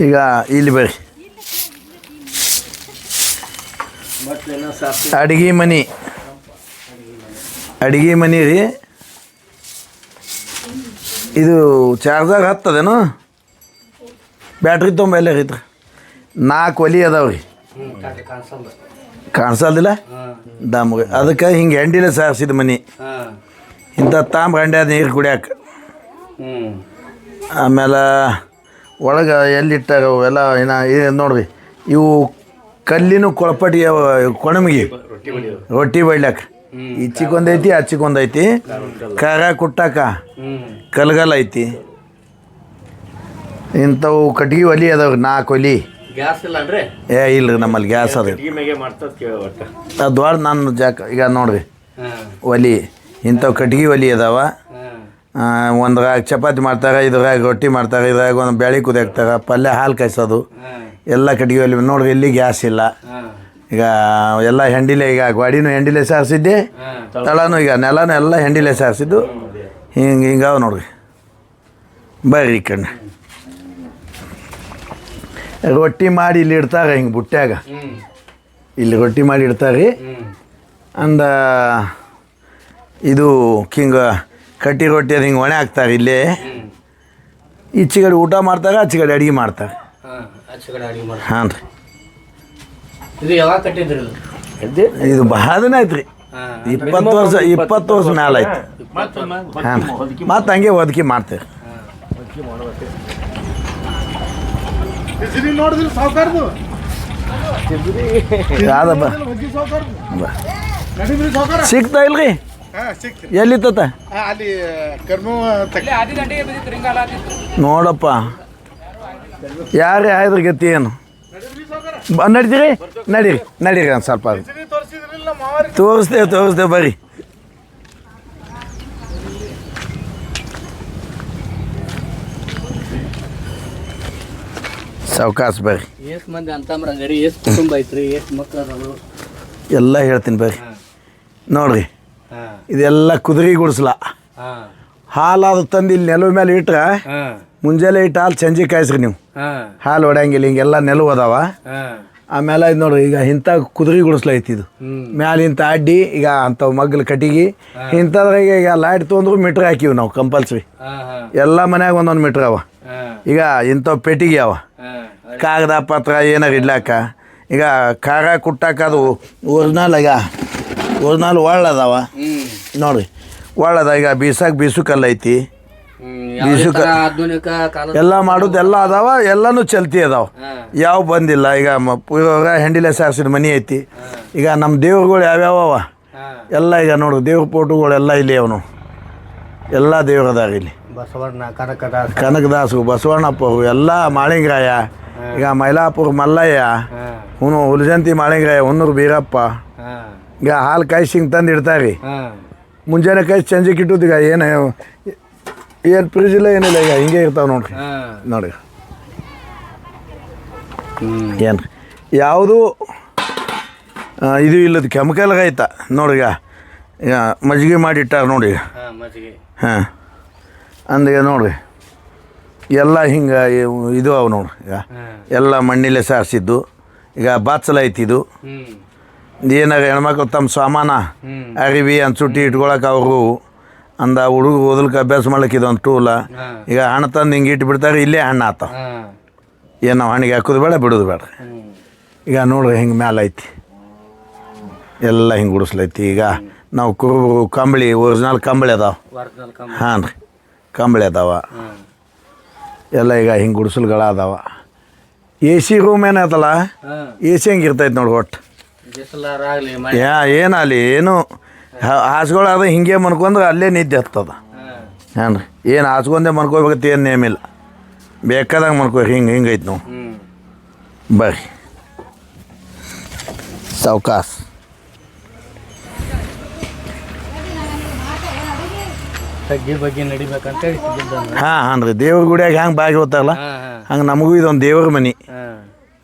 ಈಗ ಇಲ್ಲಿ ಬರ್ರಿ. ಅಡಿಗೆ ಮನೆ. ಅಡಿಗೆ ಮನೆ ರೀ. ಇದು ಚಾರ್ಜಾಗ ಹತ್ತದೇನು? ಬ್ಯಾಟ್ರಿ ತೊಂಬಲ್ಲ ಐತ್ರಿ. ನಾಲ್ಕು ಒಲಿ ಅದಾವ ರೀ. ಕಾಣಿಸಲ್ದಿಲ್ಲ? ದಮ್ಗೆ ಅದಕ್ಕೆ ಹಿಂಗೆ ಎಂಡಿಲೆ ಸಾರಿಸಿದ ಮನೆ. ಇಂಥ ತಾಂಬ ಹಂಡ್ಯಾದ ನೀರು ಕುಡಿಯಾಕ. ಆಮೇಲೆ ಒಳಗೆ ಎಲ್ಲಿಟ್ಟಾಗ ಅವೆಲ್ಲ ಏನ ನೋಡ್ರಿ ಇವು ಕಲ್ಲಿನ ಕೊಳಪಟಿ ಕೊಣಮಿಗೆ. ರೊಟ್ಟಿ ಬಡ್ಲಾಕ ಈಚಿಗೊಂದೈತಿ ಆಚಿಗೊಂದೈತಿ ಕರ ಕುಟ್ಟಾಕ ಕಲ್ಗಲ್ ಐತಿ. ಇಂಥವು ಕಟ್ಗೆ ಒಲಿ ಅದಾವ ನಾಲ್ಕು ಒಲಿ. ಇಲ್ಲ ಏ ಇಲ್ರಿ ನಮ್ಮಲ್ಲಿ ಗ್ಯಾಸ್ ಅದ. ಅದು ನನ್ನ ಜಾಕ ಈಗ ನೋಡ್ರಿ. ಒಲಿ ಇಂಥವು ಕಟ್ಗೆ ಒಲಿ ಅದಾವ. ಒಂದ್ರಾಗ ಚಪಾತಿ ಮಾಡ್ತಾರೆ, ಇದ್ರಾಗ ರೊಟ್ಟಿ ಮಾಡ್ತಾರೆ, ಇದ್ರಾಗ ಒಂದು ಬೇಳೆ ಕುದಿಯಾಕ್ತಾರೆ ಪಲ್ಯ ಹಾಲು ಕಾಯಿಸೋದು. ಎಲ್ಲ ಕಟ್ಗೆ ನೋಡಿ ನೋಡ್ರಿ, ಇಲ್ಲಿ ಗ್ಯಾಸ್ ಇಲ್ಲ. ಈಗ ಎಲ್ಲ ಹೆಂಡಿಲೆ ಈಗ ಗಾಡಿನೂ ಹೆಂಡಿಲೆ ಸಾರಿಸಿದ್ದೆ, ತಳನೂ ಈಗ ನೆಲನೂ ಎಲ್ಲ ಹೆಂಡಿಲೆ ಸಾರಿಸಿದ್ದು. ಹಿಂಗೆ ಹಿಂಗಾವ ನೋಡ್ರಿ. ಬರ್ರಿ ಕಣ್ಣು. ರೊಟ್ಟಿ ಮಾಡಿ ಇಲ್ಲಿ ಇಡ್ತಾರೆ ಹಿಂಗೆ ಬುಟ್ಟ್ಯಾಗ ಇಲ್ಲಿ ರೊಟ್ಟಿ ಮಾಡಿ ಇಡ್ತಾರೆ ಅಂದ ಇದು ಹಿಂಗ ಕಟ್ಟಿ ರೊಟ್ಟಿ ಅದು ಹಿಂಗೆ ಒಣೆ ಹಾಕ್ತಾರೆ ಇಲ್ಲಿ. ಈಚೆಗಡೆ ಈಚೆ ಕಡೆ ಊಟ ಮಾಡ್ತಾರೆ ಆಚೆ ಕಡೆ ಅಡುಗೆ ಮಾಡ್ತಾರೆ. ಹಾಂ ಅಡಿಗೆ ರೀ. ಇದು ಯಾವಾಗ ಕಟ್ಟಿದ್ರಿ ಇದು? ಇದು ಭಾಳ ದಿನ ಆಯ್ತು ರೀ. ಇಪ್ಪತ್ತು ವರ್ಷ ಇಪ್ಪತ್ತು ವರ್ಷ ಮ್ಯಾಲ ಆಯ್ತು. ಹಾಂ ಮತ್ತೆ ಹಂಗೆ ಒದಕಿ ಮಾಡ್ತೇವೆ. ಸಿಗ್ತಾ ಇಲ್ರಿ? ಹಾ ಸಿಕ್ತಿ ಎಲ್ಲಿ ತತ್ತ ಅಲ್ಲಿ ಕರ್ಮು ತಕ್ಕ. ನೋಡಪ್ಪ. ಯಾರೇ ಆಯ್ದ್ರ ಗತಿ ಏನು? ಬ ನಡೀತೀರಿ? ನಡೀರಿ ನಡೀರಿ ಒಂದು ಸ್ವಲ್ಪ. ತೋರಿಸ್ತೇವೆ ತೋರಿಸ್ತೇವೆ ಬರ್ರಿ ಸಾವಕಾಶ ಬರ್ರಿ ಎಷ್ಟು ಮಂದಿ ಅಂತಂಬ್ರ ಗರಿ ಎಷ್ಟು ಕುಟುಂಬ ಐತ್ರಿ ಎಷ್ಟು ಮಕ್ಳು ಅದಾವು ಎಲ್ಲ ಹೇಳ್ತೀನಿ ಬರ್ರಿ ನೋಡ್ರಿ. ಇದೆಲ್ಲ ಕುದುರೆ ಗುಡಿಸ್ಲ ಹಾಲು ಅದು ತಂದು ಇಲ್ಲಿ ನೆಲದ ಮೇಲೆ ಇಟ್ರೆ ಮುಂಜಾನೆ ಇಟ್ಟು ಹಾಲು ಸಂಜೆ ಕಾಯಿಸ್ರಿ ನೀವು. ಹಾಲು ಹೊಡ್ಯಂಗಿಲ್ಲ ಹಿಂಗೆಲ್ಲ ನೆಲವು ಅದಾವ. ಆಮೇಲೆ ಇದು ನೋಡ್ರಿ ಈಗ ಇಂಥ ಕುದುರೆ ಗುಡಿಸ್ಲೈತಿ ಇದು. ಮ್ಯಾಲೆ ಇಂಥ ಅಡ್ಡಿ ಈಗ ಅಂಥವು ಮಗ್ಲು ಕಟ್ಟಿಗೆ ಇಂಥದ್ರಾಗ ಈಗ ಲೈಟ್ ತೊಗೊಂಡ್ರು ಮೀಟ್ರ್ ಹಾಕಿವಿ ನಾವು ಕಂಪಲ್ಸರಿ ಎಲ್ಲ ಮನ್ಯಾಗ ಒಂದೊಂದು ಮೀಟ್ರ್ ಅವ. ಈಗ ಇಂಥವು ಪೆಟ್ಟಿಗೆ ಅವ. ಕಾಗದ ಪತ್ರ ಏನಾರು ಇಡ್ಲಾಕ. ಈಗ ಖಾರ ಕುಟ್ಟಾಕ ಅದು ಒರಿಜಿನಲ್ ಈಗ ಒರಿಜಿನಲ್ ಒಳ್ಳೆ ಅದಾವ. ನೋಡ್ರಿ ಒಳ್ಳೆ ಅದ ಈಗ ಬೀಸಾಕ ಬೀಸು ಕಲ್ಲು ಐತಿ ಬೀಸುಕ ಎಲ್ಲ ಮಾಡೋದು ಎಲ್ಲ ಅದಾವ ಎಲ್ಲನೂ ಚಲ್ತಿ ಅದಾವ. ಯಾವ ಬಂದಿಲ್ಲ. ಈಗ ಮ- ಇವಾಗ ಹೆಂಡಿಲೆ ಸಾರಿಸಿದ ಮನೆ ಐತಿ. ಈಗ ನಮ್ಮ ದೇವ್ರುಗಳು ಯಾವ್ಯಾವ ಅವ ಎಲ್ಲ ಈಗ ನೋಡು ದೇವ್ರ ಫೋಟೋಗಳೆಲ್ಲ ಇಲ್ಲಿ ಅವನು. ಎಲ್ಲ ದೇವ್ರು ಅದಾವ ಇಲ್ಲಿ. ಬಸವಣ್ಣ ಕನಕದಾಸ. ಕನಕದಾಸು ಬಸವಣ್ಣಪ್ಪ ಎಲ್ಲ ಮಾಳಿಂಗರಾಯ ಈಗ ಮೈಲಾಪುರ ಮಲ್ಲಯ್ಯ. ಹಾಂ. ಹುನು ಹುಲಜಂತಿ ಮಾಳಿಂಗರಾಯ ಹುನ್ನೂರು ಬೀರಪ್ಪ. ಹಾಂ. ಈಗ ಹಾಲು ಕಾಯಿಸಿ ಹಿಂಗೆ ತಂದು ಇಡ್ತಾರೆ. ಮುಂಜಾನೆ ಕಾಯಿಸಿ ಸಂಜೆಗೆ ಇಟ್ಟುದು ಈಗ ಏನು ಏನು ಫ್ರಿಜ್ ಇಲ್ಲ ಏನಿಲ್ಲ ಈಗ ಹಿಂಗೆ ಇರ್ತಾವೆ ನೋಡ್ರಿ. ನೋಡಿ. ಏನು ಯಾವುದು? ಇದು ಇಲ್ಲದ ಕೆಮಿಕಲ್ ಆಯ್ತ ನೋಡಿ ಈಗ. ಈಗ ಮಜ್ಜಿಗೆ ಮಾಡಿ ಇಟ್ಟಾರ ನೋಡಿ ಈಗ. ಹಾಂ ಅಂದೀಗ ನೋಡ್ರಿ. ಎಲ್ಲ ಹಿಂಗೆ ಇದು ಅವು ನೋಡ್ರಿ ಈಗ. ಎಲ್ಲ ಮಣ್ಣಿಲ್ಲೇ ಸಾರಿಸಿದ್ದು. ಈಗ ಬಾತ್ಸಲ ಐತಿ ಇದು. ಹ್ಞೂ ಏನಾರ ಹೆಣ್ಮಕ್ಳು ತಮ್ಮ ಸಾಮಾನ ಅರಿವಿ ಅನ್ಸುಟ್ಟಿ ಇಟ್ಕೊಳಕ್ಕೆ ಅವರು ಅಂದ ಹುಡುಗ ಓದಲಿಕ್ಕೆ ಅಭ್ಯಾಸ ಮಾಡ್ಲಿಕ್ಕೆ ಇದೊಂದು ಟೂಲ ಈಗ ಹಣ ತಂದು ಹಿಂಗೆ ಇಟ್ಟು ಬಿಡ್ತಾರೆ ಇಲ್ಲೇ ಹಣ್ಣು ಆತ. ಏನು ನಾವು ಹಣ್ಣಿಗೆ ಹಾಕೋದು ಬೇಡ ಬಿಡೋದು ಬೇಡ. ಈಗ ನೋಡ್ರಿ ಹಿಂಗೆ ಮ್ಯಾಲ ಐತಿ. ಎಲ್ಲ ಹಿಂಗೆ ಗುಡಿಸ್ಲೈತಿ ಈಗ ನಾವು ಕಂಬಳಿ ಒರಿಜಿನಲ್ ಕಂಬಳಿ ಅದಾವ. ಹಾಂ ರೀ ಕಂಬಳಿ ಅದಾವ. ಎಲ್ಲ ಈಗ ಹಿಂಗೆ ಗುಡಿಸಲ್ಗಳು ಅದಾವ. ಎ ಸಿ ರೂಮ್ ಏನೈತಲ್ಲ ಹಾಂ. ಎ ಸಿ ಹಂಗೆ ಇರ್ತೈತೆ ನೋಡಿ ಒಟ್ಟು. ಬಿಸಿಲಾರಾಗಲಿ ಏನು ಯಾ ಏನಲ್ಲಿ ಏನು ಹಾಸ್ಗಳು ಅದು ಹಿಂಗೆ ಮನ್ಕೊಂಡ್ರೆ ಅಲ್ಲೇ ನಿದ್ದೆ ಹತ್ತದ. ಹಾಂ. ಹಾಂ ರೀ ಏನು ಹಾಸ್ಕೊಂಡೆ ಮನ್ಕೋಬೇಕಂತ ಏನು ನೇಮಿಲ್ಲ ಬೇಕಾದಂಗೆ ಮನ್ಕೋ ಹಿಂಗೆ ಹಿಂಗೆ ಐತೆ ನಾವು ಬರ್ರಿ. ಸಾವ್ಕಾಸ್. ತಗ್ಗಿ ಬಗ್ಗೆ ಹಾಂ ಹಾಂ ರೀ ದೇವ್ರ ಗುಡಿಯಾಗ ಹೆಂಗೆ ಬಾಗಿ ಹೋಗ್ತಾರಲ್ಲ ಹಂಗೆ ನಮಗೂ ಇದೊಂದು ದೇವ್ರ ಮನೆ.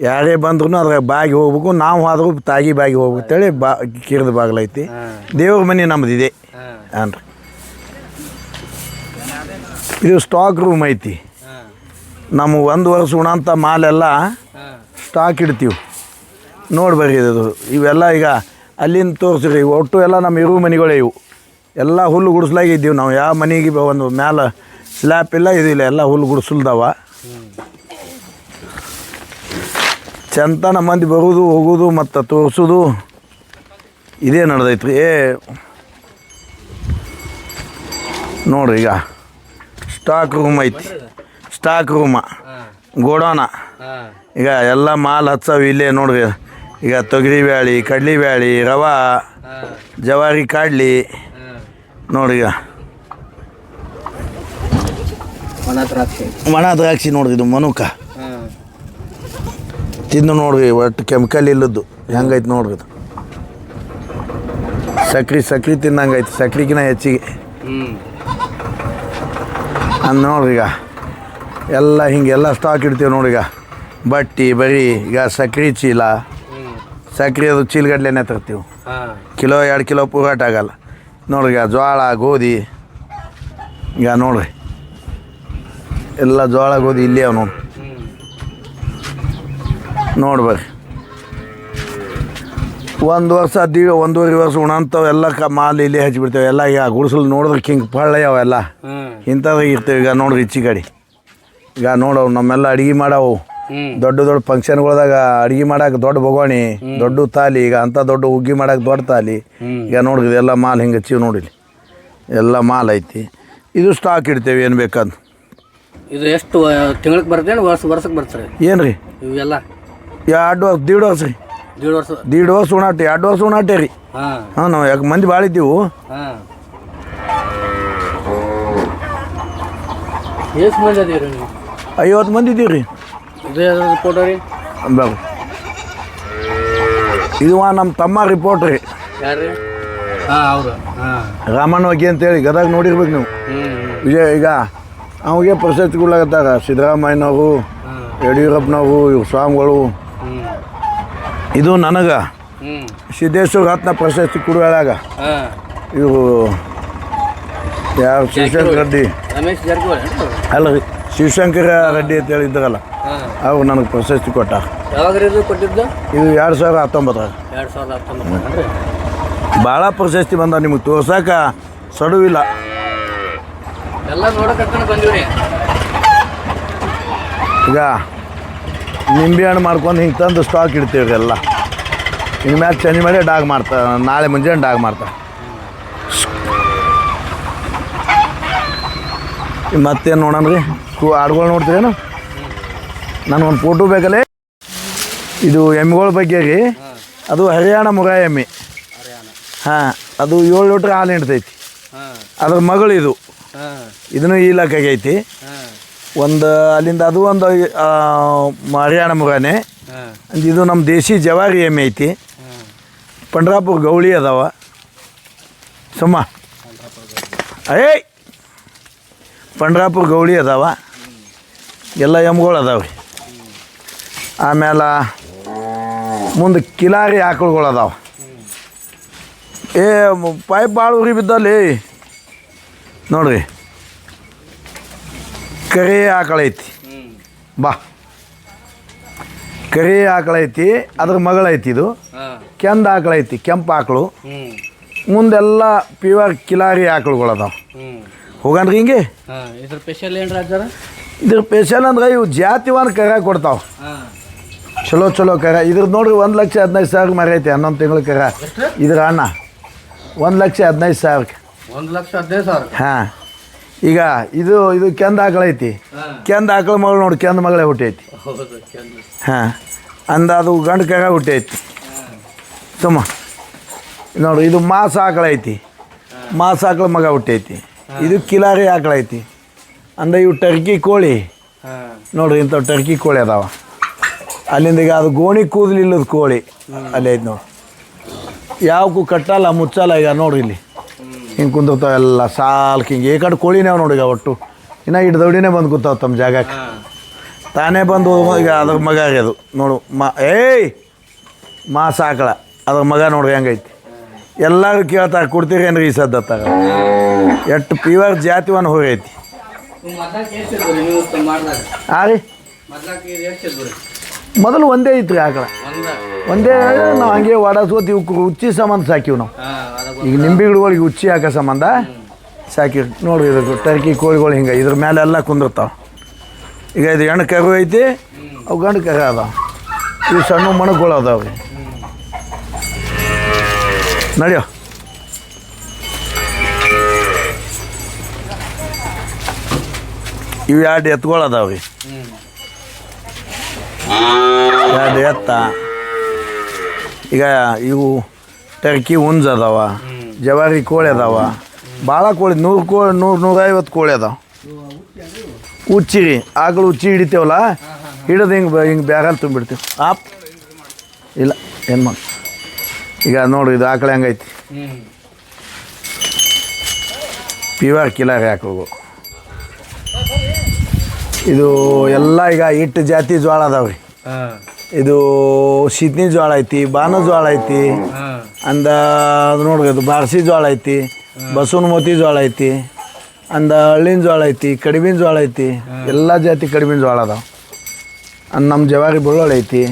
ಯಾರೇ ಬಂದ್ರು ಅದ್ರಾಗ ಬಾಗಿ ಹೋಗ್ಬೇಕು ನಾವು ಆದ್ರೂ ತಾಗಿ ಬಾಗಿ ಹೋಗ್ಬೇಕು ಅಂತೇಳಿ ಬಾ ಕಿರಿದ ಬಾಗ್ಲೈತಿ. ದೇವ್ರ ಮನೆ ನಮ್ದು ಇದೆ. ಹಾಂ. ರೀ ಇದು ಸ್ಟಾಕ್ ರೂಮ್ ಐತಿ. ನಮ್ಮ ಒಂದು ವರ್ಷ ಉಣಂಥ ಮಾಲೆಲ್ಲ ಸ್ಟಾಕ್ ಇಡ್ತೀವಿ. ನೋಡಿ ಬರ್ರಿ ಇದು. ಇವೆಲ್ಲ ಈಗ ಅಲ್ಲಿಂದ ತೋರಿಸ್ರಿ ಒಟ್ಟು ಎಲ್ಲ ನಮ್ಮ ಇರು ಮನೆಗಳೇ ಇವು. ಎಲ್ಲ ಹುಲ್ಲು ಗುಡಿಸ್ಲಾಗಿದ್ದೀವಿ ನಾವು. ಯಾವ ಮನೆಗೆ ಒಂದು ಮ್ಯಾಲ ಸ್ಲ್ಯಾಪ್ ಇಲ್ಲ ಇದಿಲ್ಲ ಎಲ್ಲ ಹುಲ್ಲು ಗುಡಿಸಲ್ದವ. ಚಂತನ ಮಂದಿ ಬರುವುದು ಹೋಗೋದು ಮತ್ತು ತೋರಿಸೋದು ಇದೇ ನಡೆದೈತ್ರಿ. ಏ ನೋಡ್ರಿ ಈಗ. ಸ್ಟಾಕ್ ರೂಮ್ ಐತಿ. Stock room godown godown. ಈಗ ಎಲ್ಲ ಮಾಲ್ ಹಚ್ಚಾವ ಇಲ್ಲೇ ನೋಡ್ರಿ. ಈಗ ತೊಗರಿ ಬ್ಯಾಳಿ ಕಡ್ಲಿ ಬ್ಯಾಳಿ ರವಾ ಜವಾರಿ ಕಾಡ್ಲಿ. ನೋಡ್ರಿ ಈಗ. ಒಣ ದ್ರಾಕ್ಷಿ ನೋಡ್ರಿ ಇದು ಮನುಕ. ತಿಂದು ನೋಡ್ರಿ ಒಟ್ಟು ಕೆಮಿಕಲ್ ಇಲ್ಲದ್ದು. ಹೆಂಗೈತೆ ನೋಡ್ರಿ ಇದು ಸಕ್ರೆ ಸಕ್ರೆ ತಿನ್ನಂಗೈತೆ ಸಕ್ರಿಗಿನ ಹೆಚ್ಚಿಗೆ. ಅಂದ್ ನೋಡ್ರಿ ಈಗ. ಎಲ್ಲ ಹಿಂಗೆಲ್ಲ ಸ್ಟಾಕ್ ಇಡ್ತೀವಿ ನೋಡ್ರಿ ಈಗ. ಬಟ್ಟಿ ಬರಿ ಈಗ ಸಕ್ರೆ ಚೀಲ. ಸಕ್ರಿ ಅದು ಚೀಲಗಡ್ಲೆನೇ ತರ್ತೀವಿ ಕಿಲೋ ಎರಡು ಕಿಲೋ ಪೂರಾಟ ಆಗಲ್ಲ. ನೋಡ್ರಿ ಈಗ ಜೋಳ ಗೋಧಿ. ಈಗ ನೋಡ್ರಿ. ಎಲ್ಲ ಜೋಳ ಗೋಧಿ ಇಲ್ಲೇ ಅವ ಹ್ಞೂ ನೋಡಿ ಬರ್ರಿ ಒಂದು ವರ್ಷ ದೀ ಒಂದೂವರೆ ವರ್ಷ ಉಣಂತವೆಲ್ಲ ಎಲ್ಲ ಕ ಮಾಲ್ ಇಲ್ಲಿ ಹಚ್ಚಿಬಿಡ್ತೇವೆ ಎಲ್ಲ ಈಗ ಗುಡಿಸಲು ನೋಡಿದ್ರೆ ಕಿಂಗ್ ಪಳ್ಳ ಅವೆಲ್ಲ ಇಂಥದ್ದು ಇರ್ತೇವೆ. ಈಗ ನೋಡ್ರಿ ಇಚ್ಚಿ ಕಡೆ. ಈಗ ನೋಡವು ನಮ್ಮೆಲ್ಲ ಅಡುಗೆ ಮಾಡವು. ದೊಡ್ಡ ದೊಡ್ಡ ಫಂಕ್ಷನ್ಗಳ್ದಾಗ ಅಡುಗೆ ಮಾಡಕ್ಕೆ ದೊಡ್ಡ ಬೊಗೋಣಿ ದೊಡ್ಡ ತಾಲಿ ಈಗ ಅಂಥ ದೊಡ್ಡ ಉಗ್ಗಿ ಮಾಡಕ್ಕೆ ದೊಡ್ಡ ತಾಲಿ. ಈಗ ನೋಡ್ರಿ ಎಲ್ಲ ಮಾಲ್ ಹಿಂಗೆ ಹಚ್ಚಿವಿ ನೋಡಿಲಿ ಎಲ್ಲ ಮಾಲ್ ಐತಿ. ಇದು ಸ್ಟಾಕ್ ಇಡ್ತೇವೆ ಏನು ಬೇಕಂತ. ಇದು ಎಷ್ಟು ತಿಂಗಳಿಗೆ ಬರ್ತೇನೆ ವರ್ಷ ವರ್ಷಕ್ಕೆ ಬರ್ತಾರೆ ಏನು ರೀ ಇವೆಲ್ಲ. ಎರಡು ವರ್ಷ ದೀಡ್ ವರ್ಷ. ರೀ ದೇಡ್ ವರ್ಷ. ದೀಡ್ ವರ್ಷ ಉಣಾಟಿ ಎರಡು ವರ್ಷ ಉಣಾಟೆ ರೀ. ಹಾಂ. ಹಾಂ ನಾವು ಯಾಕೆ ಮಂದಿ ಭಾಳ ಇದ್ದೀವು. ಹಾಂ. ಎಷ್ಟು ಮಂದಿ ಅದೀರಿ ನೀವು? ಐವತ್ತು ಮಂದಿ ಇದ್ದೀವಿ ರೀ. ಇದೇ ಫೋಟೋ ರೀ. ಬರ್ರಿ ಇದು ನಮ್ಮ ತಮ್ಮ ರಿಪೋರ್ಟ್ ರೀ. ಯಾರು ರೀ ಹಾಂ ಅವರು. ಹಾಂ. ರಾಮಣ್ಣ ಬಗ್ಗೆ ಅಂತೇಳಿ ಗದಗ ನೋಡಿರ್ಬೇಕು ನೀವು. ವಿಜಯ ಈಗ ಅವಾಗೆ ಪ್ರಶಸ್ತಿಗಳಾಗತ್ತಾರ ಸಿದ್ದರಾಮಯ್ಯನವರು ಹಾಂ. ಯಡಿಯೂರಪ್ಪನವರು ಇವ್ರು ಸ್ವಾಮಿಗಳು ಇದು ನನಗೆ. ಸಿದ್ದೇಶ್ವರ ರತ್ನ ಪ್ರಶಸ್ತಿ ಕೊಡುವಾಗ ಇವು ಯಾವ ಶಿವಶಂಕರ ರೆಡ್ಡಿ. ಅಲ್ಲ ರೀ ಶಿವಶಂಕರ ರೆಡ್ಡಿ ಅಂತ ಹೇಳಿದ್ದಾರಲ್ಲ ಹಾಂ. ಅವ್ರು ನನಗೆ ಪ್ರಶಸ್ತಿ ಕೊಟ್ಟ. ಇದು ಎರಡು ಸಾವಿರ ಹತ್ತೊಂಬತ್ತರ. ಹತ್ತೊಂಬತ್ತು ಭಾಳ ಪ್ರಶಸ್ತಿ ಬಂದ ನಿಮಗೆ ತೋರ್ಸಕ್ಕೆ ಸಡುವಿಲ್ಲ. ಈಗ ನಿಂಬೆ ಹಣ್ಣು ಮಾಡ್ಕೊಂಡು ಹಿಂಗೆ ತಂದು ಸ್ಟಾಕ್ ಇಡ್ತೀವಿ ಎಲ್ಲ. ಇನ್ನು ಮ್ಯಾಲೆ ಚನಿ ಮಾಡಿ ಡಾಗ್ ಮಾಡ್ತಾ, ನಾಳೆ ಮುಂಜಾನೆ ಡಾಗ್ ಮಾಡ್ತಾ. ಮತ್ತೇನು ನೋಡೋಣ ರೀ? ಕೂ ಹಾಡುಗಳು ನೋಡ್ತೀರೇನು? ನನಗೊಂದು ಫೋಟೋ ಬೇಕಲ್ಲ? ಇದು ಎಮ್ಮೆಗಳ ಬಗ್ಗೆ ರೀ. ಅದು ಹರಿಯಾಣ ಮುಗ ಎಮ್ಮೆ. ಹಾಂ, ಅದು ಏಳು ಲೀಟ್ರ್ ಹಾಲು ಹಿಡ್ತೈತಿ ಅದ್ರ ಮಗಳು ಇದು. ಇದನ್ನು ಈ ಐತಿ. ಒಂದು ಅಲ್ಲಿಂದ ಅದು ಒಂದು ಹರಿಯಾಣ ಮುಗಾನೆ. ಇದು ನಮ್ಮ ದೇಶಿ ಜವಾರಿ ಎಮ್ಮೆ ಐತಿ. ಪಂಡ್ರಾಪುರ ಗೌಳಿ ಅದಾವ. ಸುಮ್ಮ. ಏಯ್! ಪಂಡ್ರಾಪುರ ಗೌಳಿ ಅದಾವ. ಎಲ್ಲ ಎಮ್ಗಳು ಅದಾವೆ. ಆಮೇಲೆ ಮುಂದೆ ಕಿಲಾರಿ ಆಕಳುಗಳು ಅದಾವ. ಏ ಪೈಪ್ ಭಾಳ ಉರಿ ಬಿದ್ದಲ್ಲಿ. ನೋಡ್ರಿ. ಕರಿ ಆಕಳ ಐತಿ. ಬಾ. ಕರಿ ಆಕಳ ಐತಿ, ಅದ್ರ ಮಗಳೈತಿ ಇದು. ಕೆಂದ ಆಕಳ ಐತಿ ಕೆಂಪು ಆಕಳು ಮುಂದೆಲ್ಲ ಪ್ಯೂರ್ ಕಿಲಾರಿ ಆಕಳುಗಳು ಅದಾವ. ಹ್ಞೂ ಹೋಗನ್ರಿ ಹಿಂಗೆ. ಇದ್ರ ಸ್ಪೆಷಲ್ ಏನು ಇದ್ರ ಸ್ಪೆಷಲ್ ಅಂದ್ರೆ ಇವು ಜಾತಿವಾನ ಕರ ಕೊಡ್ತಾವ. ಚಲೋ ಚಲೋ ಕರ. ಇದ್ರ ನೋಡ್ರಿ ಒಂದು ಲಕ್ಷ ಹದಿನೈದು ಸಾವಿರ ಮರ ಐತಿ ಹನ್ನೊಂದು ತಿಂಗಳ ಕರ. ಇದ್ರ ಅಣ್ಣ ಒಂದು ಲಕ್ಷ ಹದಿನೈದು ಸಾವಿರಕ್ಕೆ ಒಂದು ಲಕ್ಷ ಹದಿನೈದು ಸಾವಿರ ಹಾಂ. ಈಗ ಇದು ಇದು ಕೆಂದ ಆಕಳ ಐತಿ. ಕೆಂದ ಆಕಳ ಮಗಳು ನೋಡಿ ಕೆಂದ ಮಗಳೇ ಹುಟ್ಟೈತಿ ಹಾಂ. ಅಂದ ಅದು ಗಂಡು ಕರ ಹುಟ್ಟೈತಿ ನೋಡಿ ನೋಡ್ರಿ ಇದು ಮಾಸ ಆಕಳ ಐತಿ. ಮಾಸ ಆಕಳ ಮಗ ಹುಟ್ಟೈತಿ ಇದು ಕಿಲಾರಿ ಆಕಳ ಐತಿ. ಅಂದ ಇವು ಟರ್ಕಿ ಕೋಳಿ. ನೋಡ್ರಿ ಇಂಥವು ಟರ್ಕಿ ಕೋಳಿ ಅದಾವ. ಅಲ್ಲಿಂದ ಈಗ ಅದು ಗೋಣಿ ಕೂದಲಿಲ್ಲದ ಕೋಳಿ. ಅಲ್ಲಿ ಐತಿ ನೋಡಿ. ಯಾವಕ್ಕೂ ಕಟ್ಟಲ್ಲ ಮುಚ್ಚಲ್ಲ ಈಗ ನೋಡ್ರಿ ಇಲ್ಲಿ. ಹಿಂಗೆ ಕುಂದಿರ್ತಾವ ಎಲ್ಲ ಸಾಲ್ಕ್ ಹಿಂಗೆ ಏಕಡೆ ಕೋಳಿನೇ ಅವ ನೋಡಿ ಈಗ ಒಟ್ಟು. ಇನ್ನು ಹಿಡ್ದೌಡಿನೇ ಬಂದು ಕೂತಾವ ತಮ್ಮ ಜಾಗಕ್ಕೆ. ತಾನೇ ಬಂದು ಈಗ ಅದ್ರ ಮಗ ಆಗ್ಯದು. ನೋಡು ಮಾ ಏಯ್! ಮಾಸ ಆಕಳ. ಅದ್ರ ಮಗ ನೋಡ್ರಿ ಹೆಂಗೈತಿ. ಎಲ್ಲರೂ ಕೇಳ್ತಾ ಕೊಡ್ತೀರಿ ಏನ್ರಿ ಈ ಸದ್ದತ್ತಾಗ ಎಷ್ಟು ಪ್ಯೂರ್ ಒಂದು ಹೋಗೈತಿ. ಎಷ್ಟಿದ್ವು ರೀ? ಮೊದಲು ಒಂದೇ ಇತ್ತು ಆಕಳ. ಒಂದೇ. ನಾವು ಹಂಗೆ ಒಡಸೋತಿ ಹುಚ್ಚಿ ಉಚ್ಚಿ ಸಂಬಂಧ ಸಾಕಿವ್ ನಾವು. ಹಾ ಈಗ ನಿಂಬೆ ಗಿಡಗಳಿಗೆ ಉಚ್ಚಿ ಹಾಕೋ ಸಂಬಂಧ ಸಾಕಿ ನೋಡ್ರಿ ಇದು ಟರ್ಕಿ ಕೋಳಿಗಳು ಹಿಂಗೆ ಇದ್ರ ಮೇಲೆ ಎಲ್ಲ ಕುಂದಿರ್ತಾವೆ. ಈಗ ಇದು ಹೆಣ್ಣು ಕರು ಐತಿ ಅವು ಗಂಡು ಕರು ಅದಾವ. ಇವು ಸಣ್ಣ ಮಣಗಳು ಅದಾವೆ ನಡಿಯೋ. ಇವು ಎರಡು ಅದಾವ ಎರಡು ಎತ್ತ. ಈಗ ಇವು ಟರ್ಕಿ ಹುಂಜ ಅದಾವ, ಜವಾರಿ ಕೋಳಿ ಅದಾವ ಭಾಳ ಕೋಳಿ, ನೂರು ಕೋಳಿ ನೂರು ನೂರೈವತ್ತು ಕೋಳಿ ಅದಾವ. ಉಚ್ಚಿ ಆಗಲು ಉಚ್ಚಿ ಹಿಡಿತೇವಲ್ಲ? ಹಿಡಿದು ಹಿಂಗೆ ಹಿಂಗೆ ಬ್ಯಾಗಲ್ಲಿ ತುಂಬಿಡ್ತೀವಿ. ಆಪ್. ಇಲ್ಲ, ಏನು ಮಾಡಿ ಈಗ ನೋಡ್ರಿ ಇದು ಆಕಳೆ ಹಂಗೈತಿ? ಪ್ಯೂರ್ ಕಿಲರ್ ಹೋಗು? ಇದು ಎಲ್ಲ ಈಗ ಹಿಟ್ಟು ಜಾತಿ ಜೋಳ ಅದಾವೆ ರೀ ಇದು ಸಿದ್ನಿ ಜೋಳ ಐತಿ ಬಾನ ಜೋಳ ಐತಿ ಅಂದ ಅದು ಬಾರ್ಸಿ ಜೋಳ ಐತಿ ಬಸವನ ಮೋತಿ ಜೋಳ ಐತಿ ಅಂದ ಹಳ್ಳಿನ ಜೋಳ ಐತಿ ಕಡಿಮಿನ ಜೋಳ ಐತಿ ಎಲ್ಲ ಜಾತಿ ಕಡಿಮಿನ ಜೋಳ ಅದಾವ. ಅಂದ್ ನಮ್ಮ ಜವಾರಿ ಬೆಳ್ಳುಳ್ಳಿ ಐತಿ.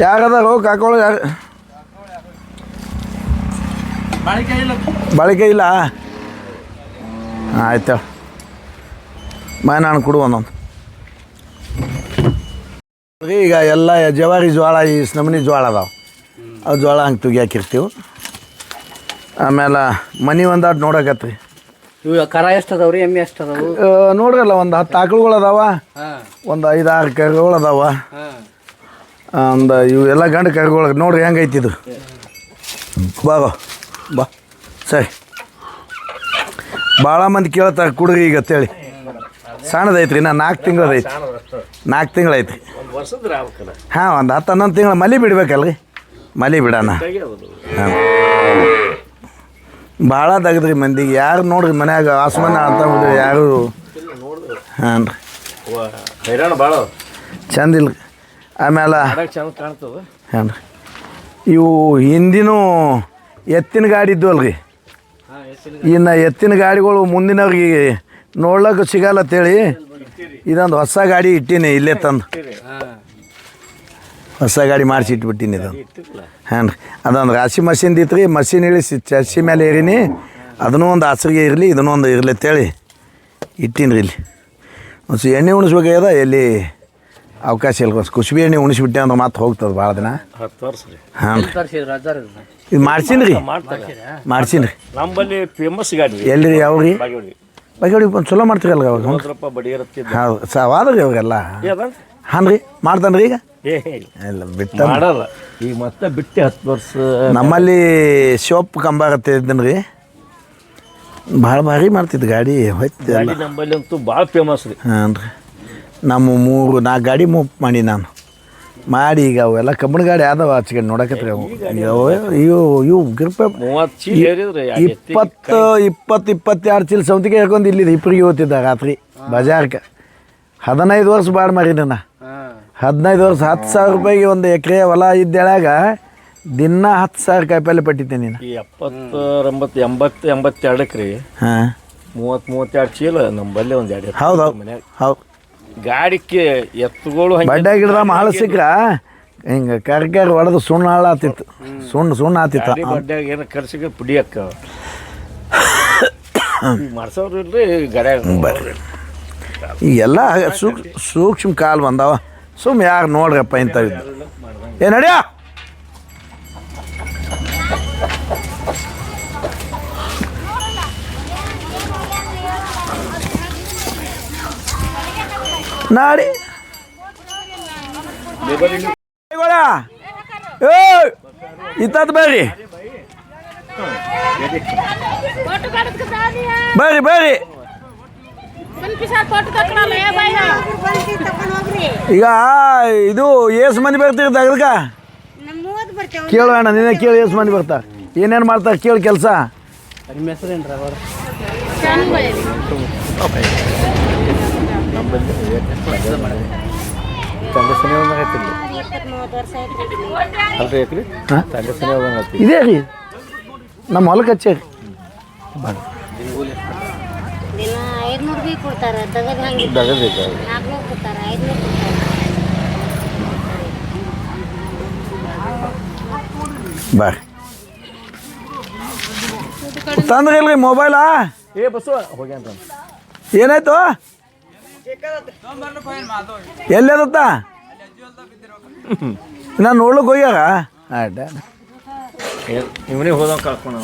ಯಾರದಾರೋ ಕಾಕೋಳು ಯಾರು ಬಾಳಿಕೆ ಇಲ್ಲ? ಆಯ್ತು. ಮಾ ನಾನು ಕೊಡು ಒಂದೊಂದು ಈಗ ಎಲ್ಲ ಜವಾರಿ ಜೋಳ ಈ ನಮೂನಿ ಜೋಳ ಅದಾವ. ಅವು ಜೋಳ ಹಂಗೆ ತುಗಿ ಹಾಕಿರ್ತೀವಿ. ಆಮೇಲೆ ಮನೆ ಒಂದಾಟ್ ನೋಡಕತ್ರಿ. ಇವು ಕರ ಎಷ್ಟು ಅದಾವ್ರಿ ಎಮ್ಮೆ ಎಷ್ಟು ಅದಾವು ಆ, ನೋಡ್ರಲ್ಲ ಒಂದು ಹತ್ತು ಆಕಳುಗಳು ಅದಾವ. ಒಂದು ಐದು ಆರು ಕರುಗಳು ಅದಾವ. ಒಂದು ಇವೆಲ್ಲ ಗಂಡು ಕರುಗಳು ನೋಡ್ರಿ ಹೆಂಗೈತಿ ಇದು. ಬಾ ಬಾ ಬಾ. ಸರಿ. ಭಾಳ ಮಂದಿ ಕೇಳ್ತಾರೆ ಕುಡುಗಿ ಈಗ ಅಂತೇಳಿ. ಸಣ್ಣದೈತ್ರಿ ನಾ ನಾಲ್ಕು ತಿಂಗಳದೈತಿ. ನಾಲ್ಕು ತಿಂಗಳೈತಿ ಹಾಂ ಒಂದು ಹತ್ತು ಹನ್ನೊಂದು ತಿಂಗಳು ಮಲಿ ಬಿಡ್ಬೇಕಲ್ರಿ. ಮಲಿ ಬಿಡೋಣ. ಹಾಂ. ಭಾಳ ತೆಗದ್ರಿ ಮಂದಿಗೆ ಯಾರು ನೋಡ್ರಿ ಮನ್ಯಾಗ ಆಸ್ಮಾನ ಅಂತ ಯಾರು? ಹಾಂ ರೀ ಹೈರಾಣ ಭಾಳ ಚಂದ ಇಲ್ಲ ಆಮೇಲೆ ಕಾಣ್ತದ. ಹಾಂ ರೀ ಇವು ಹಿಂದಿನೂ ಎತ್ತಿನ ಗಾಡಿ ಇದ್ದು ಅಲ್ರಿ ಇನ್ನು ಎತ್ತಿನ ಗಾಡಿಗಳು ಮುಂದಿನವ್ರಿಗೆ ನೋಡ್ಲಕ್ಕೆ ಸಿಗಲ್ಲ ಅಂತೇಳಿ ಇದೊಂದು ಹೊಸ ಗಾಡಿ ಇಟ್ಟೀನಿ ಇಲ್ಲೇ ತಂದು. ಹೊಸ ಗಾಡಿ ಮಾಡಿಸಿ ಇಟ್ಬಿಟ್ಟೀನಿ ಇದೊಂದು. ಹಾಂ ರೀ ಅದೊಂದು ರಾಶಿ ಮಷಿನ್ ಇತ್ತು ರೀ ಮಷಿನ್ ಇಳಿಸಿ ಚರ್ಸಿ ಮೇಲೆ ಏರಿನಿ. ಅದನ್ನೂ ಒಂದು ಹಾಸಿಗೆ ಇರಲಿ ಇದನ್ನೂ ಒಂದು ಇರಲಿ ಅಂತೇಳಿ ಇಟ್ಟೀನಿ ರೀ ಇಲ್ಲಿ. ಒಂದು ಎಣ್ಣೆ ಉಣಿಸ್ಬೇಕಾಗ್ಯದ ಎಲ್ಲಿ ಅವಕಾಶ ಇಲ್ಲ ಕುಸುಬಿ ಎಣ್ಣೆ ಉಣಿಸ್ಬಿಟ್ಟೆ ಅಂದ್ರೆ ಮತ್ತೆ ಹೋಗ್ತದೆ ಭಾಳ ದಿನ. ಹತ್ತು ವರ್ಷ ರೀ. ಹಾಂ. ರೀ ಇದು ಮಾಡ್ಸೀನಿ ರೀ. ಮಾಡ್ತಾರೆ. ಮಾಡ್ಸೀನಿ ರೀ. ನಮ್ಮಲ್ಲಿ ಫೇಮಸ್ ಗಾಡಿ ಎಲ್ಲಿ ರೀ ಯಾವ ರೀ ಬಗ್ಗೆ ಒಂದು ಚಲೋ ಮಾಡ್ತೀರಲ್ಲ ಅವಾಗ? ಹ್ಞೂ ಸ್ವಲ್ಪ ಬಡಿಯರತ್ತಿದ್ದ ಹೌದು. ಸವಾದ ರೀ ಅವಾಗೆಲ್ಲ ಹಾಂ ರೀ. ಮಾಡ್ತಾನೆ ರೀ ಈಗ? ಏ ಇಲ್ಲ ಬಿಟ್ಟ ಮಾಡಲ್ಲ. ಈಗ ಮತ್ತೆ ಬಿಟ್ಟು ಹತ್ತು ವರ್ಷ. ನಮ್ಮಲ್ಲಿ ಶೋಪ್ ಕಂಬಾಗತ್ತೆ ಇದ್ದೀನಿ ರೀ. ಭಾಳ ಭಾರಿ ಮಾಡ್ತಿದ್ದು ಗಾಡಿ ಹೋಯ್ತು ಗಾಡಿ ನಮ್ಮಲ್ಲಿ ಅಂತೂ ಭಾಳ ಫೇಮಸ್ ರೀ. ಹಾಂ ರೀ. ನಮ್ಮ ಮೂರು ನಾಲ್ಕು ಗಾಡಿ ಮೂವ್ ಮಾಡಿ ನಾನು. ಮಾಡಿ ಈಗ ಅವೆಲ್ಲ ಕಬ್ಬಿಣ ಗಾಡಿ ಆದವ ಹಚ್ಕೊಂಡು ನೋಡಕತ್ರಿ ಅವು. ಇವು ಇವು ಗಿರ್ಪ ಇಪ್ಪತ್ತು ಇಪ್ಪತ್ತು ಇಪ್ಪತ್ತೆರಡು ಚೀಲ ಸೌತಿಗೆ ಹೇಳ್ಕೊಂಡು ಇಲ್ಲಿದೆ ಇಬ್ಬರಿಗೆ ಹೋಗ್ತಿದ್ದ ರಾತ್ರಿ ಬಜಾರ್ಕ. ಹದಿನೈದು ವರ್ಷ ಬಾಡ್ ಮಾರಿನ ನಾ. ಹದಿನೈದು ವರ್ಷ ಹತ್ತು ಸಾವಿರ ರೂಪಾಯಿಗೆ ಒಂದು ಎಕರೆ ಹೊಲ ಇದ್ದೇಳಾಗ ದಿನ ಹತ್ತು ಸಾವಿರ ಕಾಯಿಪಲ್ಲೆ ಪಟ್ಟಿದ್ದೆ ನೀನು. ಎಪ್ಪತ್ತೊಂಬತ್ತು ಎಪ್ಪತ್ತು ಎಂಬತ್ತು ಎಂಬತ್ತು ಎಂಬತ್ತೆರಡಕ್ಕೆ ರೀ ಹಾಂ. ಮೂವತ್ತು ಮೂವತ್ತೆರಡು ಚೀಲ ನಮ್ಮಲ್ಲಿ ಒಂದು ಎರಡು ಹೌದು ಹೌದು. ಮನ್ಯಾಗ. ಹೌದು. ಗಾಡಿಗೆ ಎತ್ತುಗಳು ಹಂಗೆ ಬಡ್ಡೆ ಗಿಡದ ಮಹಳ ಸಿಕ್ಕ್ರ? ಹಿಂಗೆ ಕರ್ಕರ್ ಹೊಡೆದು ಸುಣ್ಣ ಹಾಳಾತಿತ್ತು ಸುಣ್ಣ ಸುಣ್ಣ ಆತಿತ್ತು. ಗಾಡಿ ಬಡ್ಡ್ಯಾಗ ಏನು ಖರ್ಚಿಗೆ ಪುಡಿ ಅಕ್ಕ ಮಾಡ್ಸೋರು ಇಲ್ರಿ ಗಾಡ್ಯಾಗ ಈಗೆಲ್ಲ ಸೂಕ್ ಸೂಕ್ಷ್ಮ ಕಾಲ್ ಬಂದಾವ. ಸುಮ್ ಯಾರು ನೋಡ್ರಪ್ಪ ಇಂಥವಿದ್ದು ಏ ನಡಿಯ! ನಾಡಿ. ಏ ಬರ್ರಿ. ಬರ್ರಿ ಬರ್ರಿ. ಈಗ ಇದು ಏಸ್ ಮಂದಿ ಬರ್ತೀರಿ ಅದಕ್ಕ ಕೇಳು ಅಣ್ಣ, ನಿನ್ನ ಕೇಳಿ ಏಸ್ ಮಂದಿ ಬರ್ತಾ ಏನೇನು ಮಾಡ್ತಾರೆ ಕೇಳಿ ಕೆಲಸ. ನಿಮ್ಮ ಹೆಸರೇನ್ರ ತಂದೆ ಅಲ್ರಿ ಯಾಕ್ರಿ? ತಂದೆ ಇದೇ ರೀ. ನಮ್ಮ ಹೊಲಕ್ಕೆ ಹಚ್ಚೇರಿ ದಿನ ಬಿ ಕೊಡ್ತಾರ ಹಂಗೆ. ನಾಲ್ಕುನೂರು ಕೊಡ್ತಾರ ಕೊಡ್ತಾರೆ. ಬಾಯ್ ತಂದ್ರಿಲ್ರಿ ಮೊಬೈಲಾ ಏ ಬಸ್ಸು ಹೋಗ್ಯಾನ ಏನಾಯ್ತು? ಎಲ್ಲದತ್ತ? ನಾನು ನೋಡ್ಲಿಕ್ಕೆ ಹೋಗ್ಯಾರ? ಆಯ್ತು ಇವನಿಗೆ ಹೋದ ಕಳ್ಕೊಂಡು